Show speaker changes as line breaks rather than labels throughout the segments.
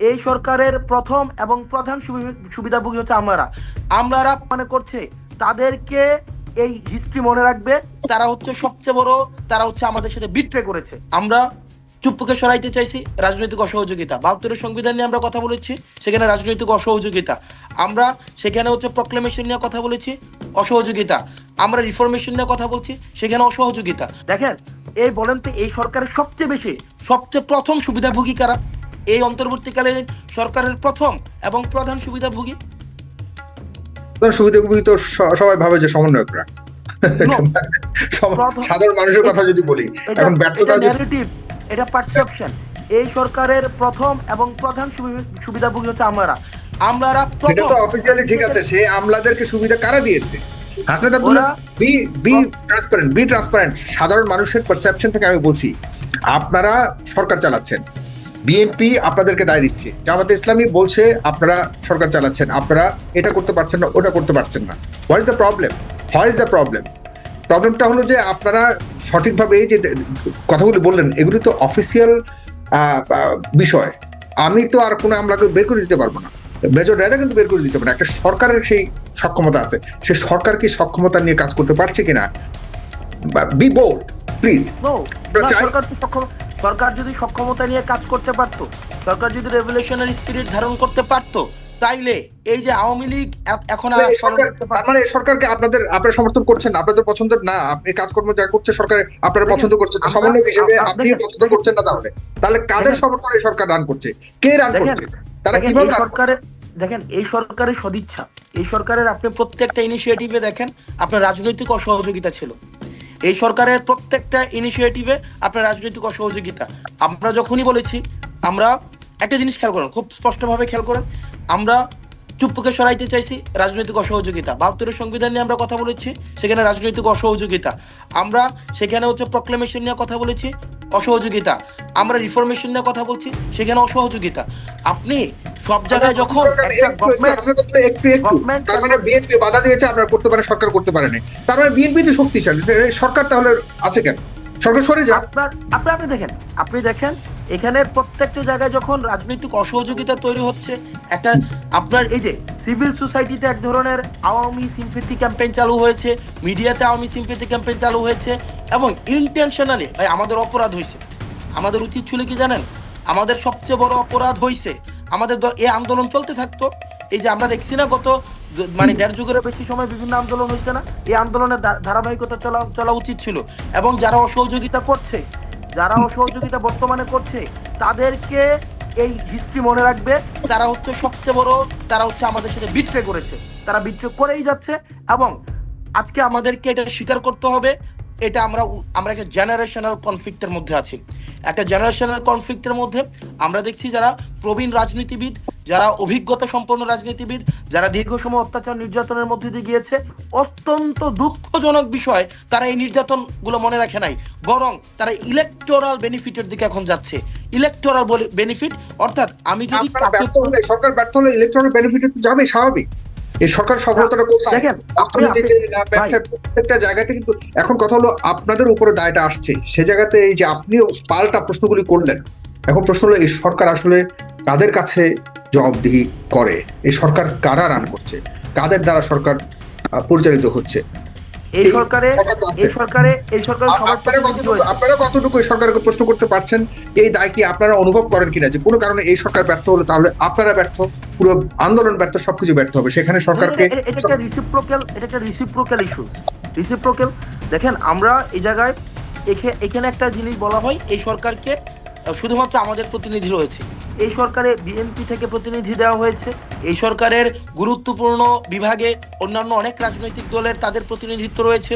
এই সরকারের প্রথম এবং প্রধান সুবি- সুবিধাভোগী হচ্ছে আমরা আমরা মনে করছে তাদেরকে এই হিস্ট্রি মনে রাখবে, তারা হচ্ছে সবচেয়ে বড়, তারা হচ্ছে আমাদের সাথে বিট্রে করেছে। আমরা চুপ্পুকে সরাইতে চাইছি, রাজনৈতিক অসহযোগিতা। বাহাত্তরের সংবিধান নিয়ে আমরা কথা বলেছি, সেখানে রাজনৈতিক অসহযোগিতা। আমরা সেখানে হচ্ছে প্রক্লেমেশন নিয়ে কথা বলেছি, অসহযোগিতা। আমরা রিফরমেশন নিয়ে কথা বলছি, সেখানে অসহযোগিতা। দেখেন, এই বলেন তো এই সরকারের সবচেয়ে বেশি, সবচেয়ে প্রথম সুবিধাভোগী কারা? এই অন্তর্বর্তীকালীন সরকারের প্রথম এবং প্রধান সুবিধাভোগী?
তার সুবিধাভোগী তো সবাই ভাবে যে সমন্বয়করা। সাধারণ মানুষের কথা যদি বলি এখন ব্যর্থতা
এটা পারসেপশন এই সরকারের প্রথম এবং প্রধান সুবি- সুবিধাভোগী হচ্ছে আমরা আমরা
সেটা তো অফিসিয়ালি ঠিক আছে সে আমলাদেরকে সুবিধা কারা দিয়েছে? Hasnat Abdullah be be transparent be transparent সাধারণ মানুষের পারসেপশন থেকে আমি বলছি আপনারা সরকার চালাচ্ছেন। বিএনপি আপনাদেরকে দায় দিচ্ছে। জামাতে ইসলামী বলছে আপনারা সরকার চালাচ্ছেন আপনারা এটা করতে পারছেন না ওটা করতে পারছেন না। What is the problem what is the problem প্রবলেমটা হলো যে আপনারা সঠিকভাবে এই যে কথাগুলি বললেন এগুলি তো অফিসিয়াল বিষয়। আমি তো আর কোনো আমলাকে বের করে দিতে পারব না। মেজর রেজা কিন্তু বের করে দিতে পারে না। একটা সরকারের সেই সক্ষমতা আছে। সে সরকার কি সক্ষমতা নিয়ে কাজ করতে পারছে কিনা? বি বোল্ড প্লিজ
সরকার সরকার যদি সক্ষমতা নিয়ে কাজ করতে পারতো সরকার যদি রেভলিউশনারি স্পিরিট ধারণ করতে পারতো তাইলে এই যে আওয়ামী লীগ এখন আর
তার মানে এই সরকারকে আপনাদের আপনারা সমর্থন করছেন আপনাদের পছন্দের না আপনি কাজকর্ম যা করছে সরকার আপনারা পছন্দ করছেন না। সমন্বয় হিসেবে আপনি পছন্দ করছেন না তাহলে। তাহলে কাদের সমর্থনে এই সরকার রান করছে? কে রান করছে? তারা কীভাবে করছে?
সরকারের দেখেন এই সরকারের সদিচ্ছা। এই সরকারের আপনি প্রত্যেকটা ইনিশিয়েটিভে দেখেন আপনার রাজনৈতিক অসহযোগিতা ছিল। এই সরকারের প্রত্যেকটা ইনিশিয়েটিভে আপনার রাজনৈতিক অসহযোগিতা। আমরা যখনই বলেছি, আমরা একটা জিনিস খেয়াল করেন, খুব স্পষ্টভাবে খেয়াল করেন, আমরা চুপ্পুকে সরাইতে চাইছি রাজনৈতিক অসহযোগিতা। বাহাত্তরের সংবিধান নিয়ে আমরা কথা বলেছি, সেখানে রাজনৈতিক অসহযোগিতা। আমরা সেখানে হচ্ছে প্রক্লেমেশন নিয়ে কথা বলেছি, অসহযোগিতা। আমরা রিফরমেশন নিয়ে কথা বলছি, সেখানে অসহযোগিতা। আপনি সব জায়গায় যখন
একটু-
গভর্নমেন্ট
তার মানে বিএনপি বাধা দিয়েছে আপনারা করতে পারেন সরকার করতে পারেনি। তার মানে বিএনপি তো শক্তিশালী সরকার তাহলে আছে কেন? সরকার সরে যাক।
আপনার আপনি আপনি দেখেন আপনি দেখেন এখানে প্রত্যেকটা জায়গায় যখন রাজনৈতিক অসহযোগিতা তৈরি হচ্ছে একটা আপনার এই যে সিভিল সোসাইটিতে এক ধরনের আওয়ামী সিম্পেথি ক্যাম্পেইন চালু হয়েছে মিডিয়াতে আওয়ামী সিম্পেথি ক্যাম্পেইন চালু হয়েছে এবং ইন্টেনশনালি ভাই আমাদের অপরাধ হয়েছে। আমাদের উচিত ছিল কি জানেন? আমাদের সবচেয়ে বড় অপরাধ হয়েছে আমাদের এই আন্দোলন চলতে থাকতো। এই যে আমরা দেখছি না গত মানে দেড় যুগের বেশি সময় বিভিন্ন আন্দোলন হয়েছে না? এই আন্দোলনের ধারাবাহিকতা চলা চলা উচিত ছিল। এবং যারা অসহযোগিতা করছে, যারা অসহযোগিতা বর্তমানে করছে, তাদেরকে এই হিস্ট্রি মনে রাখবে। তারা হচ্ছে সবচেয়ে বড়, তারা হচ্ছে আমাদের সাথে বিট্রে করেছে। তারা বিট্রে করেই যাচ্ছে এবং আজকে আমাদেরকে এটা স্বীকার করতে হবে এটা আমরা আমরা একটা জেনারেশনাল কনফ্লিক্টের মধ্যে আছি। একটা জেনারেশনাল কনফ্লিক্টের মধ্যে আমরা দেখছি যারা প্রবীণ রাজনীতিবিদ যারা অভিজ্ঞতা সম্পন্ন রাজনীতিবিদ যারা দীর্ঘ সময় অত্যাচার নির্যাতনের মধ্যে দিয়ে গিয়েছে অত্যন্ত দুঃখজনক বিষয় তারা এই নির্যাতনগুলো মনে রাখে নাই। বরং তারা ইলেকটোরাল বেনিফিটের দিকে এখন যাচ্ছে। ইলেকটোরাল বেনিফিট অর্থাৎ আমি যদি
সরকার ব্যর্থ হলে ইলেকট্রনিক বেনিফিট যাবে স্বাভাবিক। এই সরকার সফলতাটা কোথায়? প্রত্যেকটা জায়গাতে কিন্তু এখন কথা হলো আপনাদের উপরে দায়টা আসছে। সে জায়গাতে এই যে আপনিও পাল্টা প্রশ্নগুলি করলেন। এখন প্রশ্ন হলো এই সরকার আসলে কাদের কাছে জবাবদিহি করে? এই সরকার কারা রান করছে? কাদের দ্বারা সরকার পরিচালিত হচ্ছে?
এই সরকারে। এই সরকারে এই সরকারে
আপনারা কতটুকু এই সরকারকে প্রশ্ন করতে পারছেন? এই দায় কি আপনারা অনুভব করেন কিনা? যে কোনো কারণে এই সরকার ব্যর্থ হলে তাহলে আপনারা ব্যর্থ পুরো আন্দোলন ব্যর্থ সবকিছু ব্যর্থ হবে। সেখানে সরকারকে
এটা- একটা রিসিপ্রোকাল এটা একটা রিসিপ্রোকাল ইস্যু রিসিপ্রোকাল দেখেন আমরা এই জায়গায় এখে- এখানে একটা জিনিস বলা হয় এই সরকারকে শুধুমাত্র আমাদের প্রতিনিধি রয়েছে। এই সরকারে বিএনপি থেকে প্রতিনিধি দেওয়া হয়েছে। এই সরকারের গুরুত্বপূর্ণ বিভাগে অন্যান্য অনেক রাজনৈতিক দলের তাদের প্রতিনিধিত্ব রয়েছে।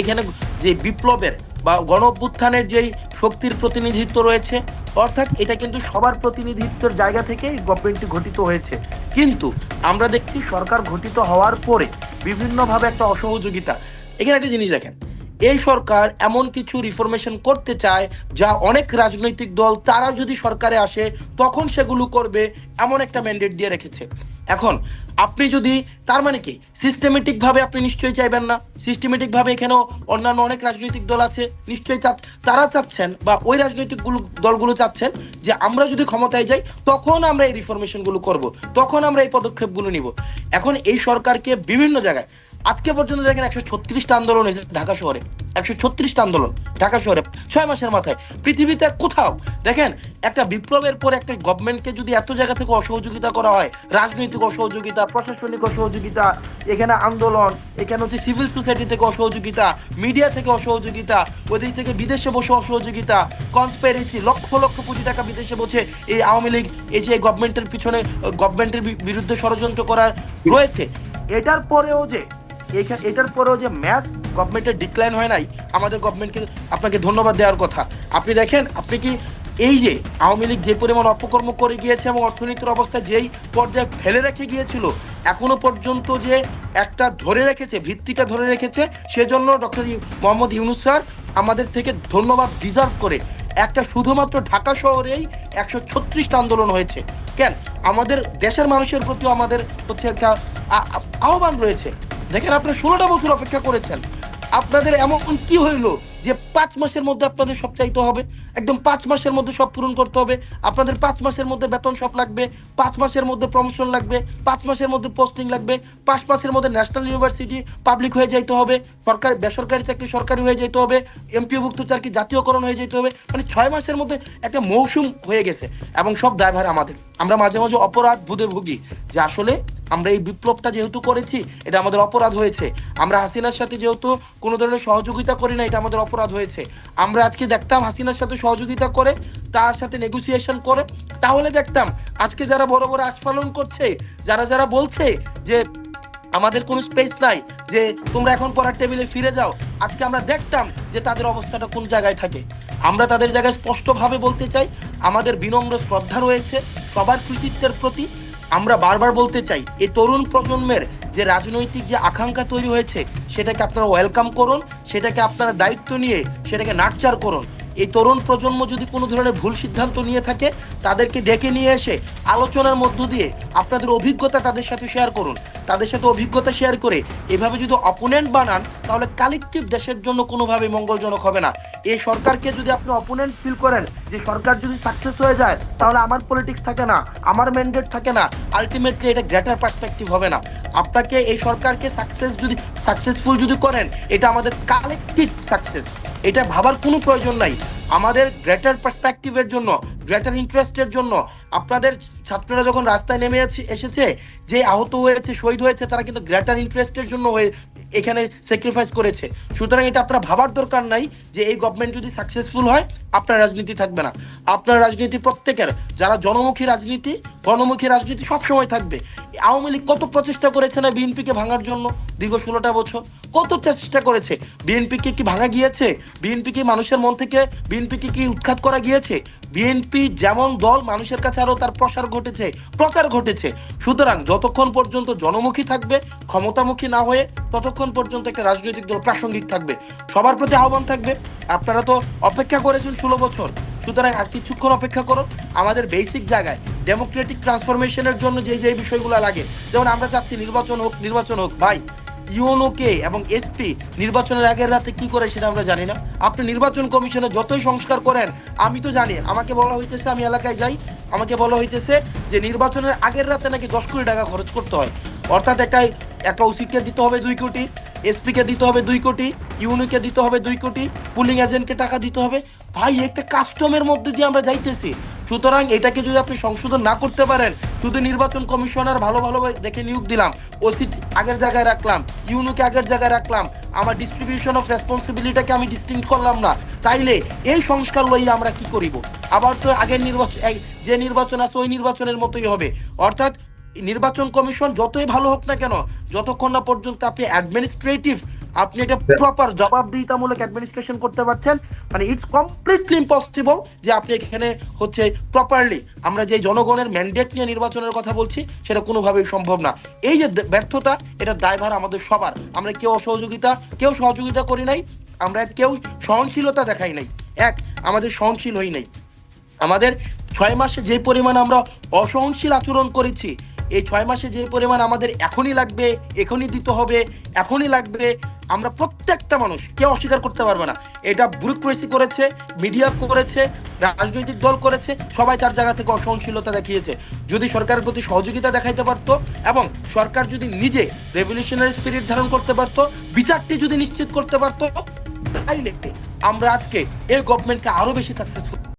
এখানে যে বিপ্লবের বা গণ অভ্যুত্থানের যেই শক্তির প্রতিনিধিত্ব রয়েছে, অর্থাৎ এটা কিন্তু সবার প্রতিনিধিত্বের জায়গা থেকে গভর্নমেন্টটি গঠিত হয়েছে। কিন্তু আমরা দেখছি সরকার গঠিত হওয়ার পরে বিভিন্নভাবে একটা অসহযোগিতা। এখানে একটা জিনিস দেখেন এই সরকার এমন কিছু রিফরমেশন করতে চায় যা অনেক রাজনৈতিক দল, তারা যদি সরকারে আসে, তখন সেগুলো করবে এমন একটা ম্যান্ডেট দিয়ে রেখেছে। এখন, আপনি যদি, তার মানে কি? সিস্টেমেটিক ভাবে আপনি নিশ্চয়ই চাইবেন না। সিস্টেমেটিক ভাবে এখানেও অন্যান্য অনেক রাজনৈতিক দল আছে, নিশ্চয়ই তারা চাচ্ছেন বা ওই রাজনৈতিক গুলো- দলগুলো চাচ্ছেন যে আমরা যদি ক্ষমতায় যাই, তখন আমরা এই রিফরমেশনগুলো করব, তখন আমরা এই পদক্ষেপগুলো নিব। এখন এই সরকারকে বিভিন্ন জায়গায় আজকে পর্যন্ত দেখেন একশো ছত্রিশটা আন্দোলন হয়েছে ঢাকা শহরে। একশো ছত্রিশটা আন্দোলন ঢাকা শহরে, ছয় মাসের মাথায়। পৃথিবীতে কোথাও, দেখেন, একটা বিপ্লবের পর একটা গভর্নমেন্টকে যদি এত জায়গা থেকে অসহযোগিতা করা হয়, রাজনৈতিক অসহযোগিতা, প্রশাসনিক অসহযোগিতা, এখানে আন্দোলন, এখানে হচ্ছে সিভিল সোসাইটি থেকে অসহযোগিতা মিডিয়া থেকে অসহযোগিতা ওদিক থেকে বিদেশে বসে অসহযোগিতা কনস্পেরেসি লক্ষ লক্ষ কোটি টাকা বিদেশে বসে এই আওয়ামী লীগ, এই যে গভর্নমেন্টের পিছনে গভর্নমেন্টের বিরুদ্ধে ষড়যন্ত্র করার রয়েছে। এটার পরেও যে এটার পরেও যে ম্যাচ গভর্নমেন্টের ডিক্লাইন হয় নাই, আমাদের গভর্নমেন্টকে আপনাকে ধন্যবাদ দেওয়ার কথা। আপনি দেখেন, আপনি কি এই যে আওয়ামী লীগ যে পরিমাণ অপকর্ম করে গিয়েছে এবং অর্থনীতির অবস্থা যেই পর্যায়ে ফেলে রেখে গিয়েছিল, এখনও পর্যন্ত যে একটা ধরে রেখেছে, ভিত্তিটা ধরে রেখেছে, সেজন্য ডক্টর মোহাম্মদ ইউনুস স্যার আমাদের থেকে ধন্যবাদ ডিজার্ভ করে একটা শুধুমাত্র ঢাকা শহরেই একশো ছত্রিশটা আন্দোলন হয়েছে। কেন? আমাদের দেশের মানুষের প্রতিও আমাদের হচ্ছে একটা আহ্বান রয়েছে। দেখেন আপনারা ষোলোটা বছর অপেক্ষা করেছেন। আপনাদের এমন কি হইল যে পাঁচ মাসের মধ্যে আপনাদের সব চাইতে হবে? একদম পাঁচ মাসের মধ্যে সব পূরণ করতে হবে। আপনাদের পাঁচ মাসের মধ্যে বেতন সব লাগবে, পাঁচ মাসের মধ্যে প্রমোশন লাগবে, পাঁচ মাসের মধ্যে পোস্টিং লাগবে, পাঁচ মাসের মধ্যে ন্যাশনাল ইউনিভার্সিটি পাবলিক হয়ে যাইতে হবে, সরকার বেসরকারি চাকরি সরকারি হয়ে যেতে হবে এমপিওভুক্ত চাকরি জাতীয়করণ হয়ে যেতে হবে। মানে ছয় মাসের মধ্যে একটা মৌসুম হয়ে গেছে এবং সব দায়ভার আমাদের। আমরা মাঝে মাঝে অপরাধ বুধে ভুগি যে আসলে আমরা এই বিপ্লবটা যেহেতু করেছি, এটা আমাদের অপরাধ হয়েছে। আমরা হাসিনার সাথে যেহেতু কোনো ধরনের সহযোগিতা করি না, এটা আমাদের অপরাধ হয়েছে। আমরা আজকে দেখতাম হাসিনার সাথে সহযোগিতা করে, তার সাথে নেগোসিয়েশন করে। তাহলে দেখতাম আজকে যারা বড় বড় আস্ফালন করছে, যারা যারা বলছে যে আমাদের কোনো স্পেস নাই, যে তোমরা এখন পড়ার টেবিলে ফিরে যাও, আজকে আমরা দেখতাম যে তাদের অবস্থাটা কোন জায়গায় থাকে। আমরা তাদের জায়গায় স্পষ্টভাবে বলতে চাই, আমাদের বিনম্র শ্রদ্ধা রয়েছে, সবার কৃতিত্বের প্রতি আমরা বারবার বলতে চাই, এই তরুণ প্রজন্মের যে রাজনৈতিক যে আকাঙ্ক্ষা তৈরি হয়েছে, সেটাকে আপনারা ওয়েলকাম করুন, সেটাকে আপনারা দায়িত্ব নিয়ে সেটাকে নাটচার করুন। এই তরুণ প্রজন্ম যদি কোনো ধরনের ভুল সিদ্ধান্ত নিয়ে থাকে, তাদেরকে ডেকে নিয়ে এসে আলোচনার মধ্য দিয়ে আপনাদের অভিজ্ঞতা তাদের সাথে শেয়ার করুন। তাদের সাথে অভিজ্ঞতা শেয়ার করে এভাবে যদি অপোনেন্ট বানান, তাহলে কালেকটিভ দেশের জন্য কোনোভাবে মঙ্গলজনক হবে না। এই সরকারকে যদি আপনি অপোনেন্ট ফিল করেন, যে সরকার যদি সাকসেস হয়ে যায়, তাহলে আমার পলিটিক্স থাকে না, আমার ম্যান্ডেট থাকে না আলটিমেটলি এটা গ্রেটার পার্সপেক্টিভ হবে না। আপনাকে এই সরকারকে সাকসেস যদি সাকসেসফুল যদি করেন, এটা আমাদের কালেকটিভ সাকসেস এটা ভাবার কোনো প্রয়োজন নাই। আমাদের গ্রেটার পার্সপেক্টিভের জন্য গ্রেটার ইন্টারেস্টের জন্য, আপনাদের ছাত্ররা যখন রাস্তায় নেমে এসেছে, যে আহত হয়েছে, শহীদ হয়েছে, তারা কিন্তু গ্রেটার ইন্টারেস্টের জন্য হয়ে, এখানে স্যাক্রিফাইস করেছে। সুতরাং এটা আপনার ভাবার দরকার নাই যে এই গভর্নমেন্ট যদি সাকসেসফুল হয়, আপনার রাজনীতি থাকবে না। আপনার রাজনীতি প্রত্যেকের, যারা জনমুখী রাজনীতি, গণমুখী রাজনীতি সবসময় থাকবে। আওয়ামী লীগ কত প্রচেষ্টা করেছে না বিএনপিকে ভাঙার জন্য দীর্ঘ ষোলোটা বছর? কত চেষ্টা করেছে? বিএনপিকে কি ভাঙা গিয়েছে? বিএনপি কি মানুষের মন থেকে বিএনপিকে কি উৎখাত করা গিয়েছে? বিএনপি যেমন দল, মানুষের কাছে আরও তার প্রসার ঘটেছে, প্রচার ঘটেছে। সুতরাং যতক্ষণ পর্যন্ত জনমুখী থাকবে, ক্ষমতামুখী না হয়ে ততক্ষণ পর্যন্ত একটা রাজনৈতিক দল প্রাসঙ্গিক থাকবে। সবার প্রতি আহ্বান থাকবে, আপনারা তো অপেক্ষা করেছেন ষোলো বছর। সুতরাং আর কিছুক্ষণ অপেক্ষা করুন, আমাদের বেসিক জায়গায় ডেমোক্রেটিক ট্রান্সফরমেশনের জন্য যে যে বিষয়গুলো লাগে। যেমন আমরা চাচ্ছি নির্বাচন হোক নির্বাচন হোক। ভাই ইউনোকে এবং এসপি নির্বাচনের আগের রাতে কি করে সেটা আমরা জানি না। আপনি নির্বাচন কমিশনে যতই সংস্কার করেন, আমি তো জানি, আমাকে বলা হইতেছে আমি এলাকায় যাই, আমাকে বলা হইতেছে যে নির্বাচনের আগের রাতে নাকি দশ কোটি টাকা খরচ করতে হয়। অর্থাৎ একটা একটা ওসিকে দিতে হবে দুই কোটি, এসপিকে দিতে হবে দুই কোটি ইউনিকে দিতে হবে দুই কোটি, পুলিং এজেন্টকে টাকা দিতে হবে। ভাই, একটা কাস্টমের মধ্যে দিয়ে আমরা যাইতেছি। সুতরাং এটাকে যদি আপনি সংশোধন না করতে পারেন শুধু নির্বাচন কমিশনার ভালো ভালো দেখে নিয়োগ দিলাম ওসি আগের জায়গায় রাখলাম, ইউনুকে আগের জায়গায় রাখলাম, আমার ডিস্ট্রিবিউশন অফ রেসপন্সিবিলিটাকে আমি ডিস্টিংক্ট করলাম না, তাইলে এই সংস্কার লইয়া আমরা কি করিব? আবার তো আগের নির্বাচন যে নির্বাচন আছে, ওই নির্বাচনের মতোই হবে। অর্থাৎ নির্বাচন কমিশন যতই ভালো হোক না কেন, যতক্ষণ না পর্যন্ত আপনি অ্যাডমিনিস্ট্রেটিভ আপনি এটা প্রপার জবাবদিহিতামূলক অ্যাডমিনিস্ট্রেশন করতে পারছেন। মানে ইটস কমপ্লিটলি ইম্পসিবল যে আপনি এখানে হচ্ছে প্রপারলি আমরা যে জনগণের ম্যান্ডেট নিয়ে নির্বাচনের কথা বলছি সেটা কোনোভাবেই সম্ভব না। এই যে ব্যর্থতা এটা দায়ভার আমাদের সবার। আমরা কেউ অসহযোগিতা কেউ সহযোগিতা করি নাই আমরা কেউ সহনশীলতা দেখাই নাই। এক আমাদের সহনশীল হই নাই। আমাদের ছয় মাসে যে পরিমাণ আমরা অসহনশীল আচরণ করেছি এই ছয় মাসে যে পরিমাণ আমাদের এখনই লাগবে, এখনই দিতে হবে, এখনই লাগবে, আমরা প্রত্যেকটা মানুষ কেউ অস্বীকার করতে পারবে না। এটা ব্যুরোক্রেসি করেছে, মিডিয়া করেছে, রাজনৈতিক দল করেছে, সবাই তার জায়গা থেকে অসহনশীলতা দেখিয়েছে। যদি সরকারের প্রতি সহযোগিতা দেখাইতে পারতো এবং সরকার যদি নিজে রেভলিউশনারি স্পিরিট ধারণ করতে পারতো, বিচারটি যদি নিশ্চিত করতে পারতো তাইলে আমরা আজকে এই গভর্নমেন্টকে আরও বেশি সাকসেসফুল